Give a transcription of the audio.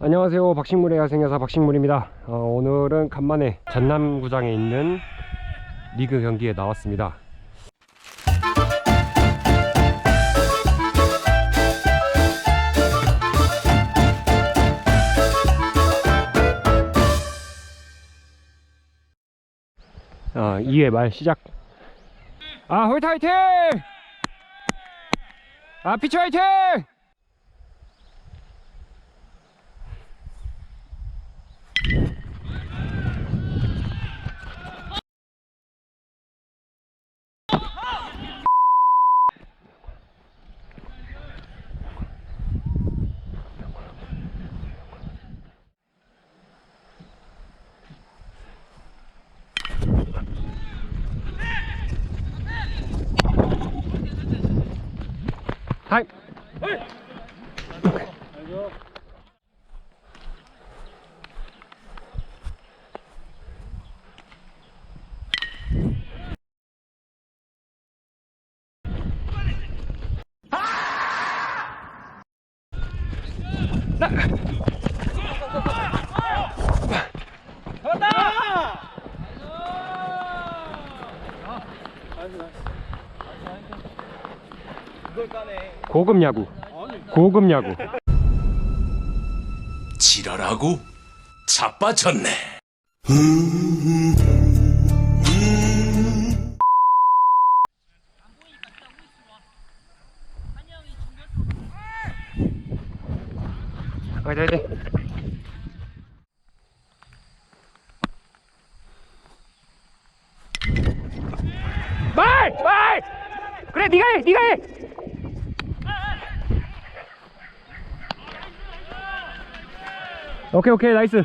안녕하세요. 박식물의 야생여사 박식물입니다. 어, 오늘은 간만에 전남구장에 있는 리그 경기에 나왔습니다. 어, 2회 말 시작. 아 홀트 화이팅! 아 피치 화이팅 はい。はい 고급 야구 고급 야구 지랄하고 자빠졌네. 화이팅 화이팅 말! 말! 그래 네가 해 네가 해 오케이 오케이 나이스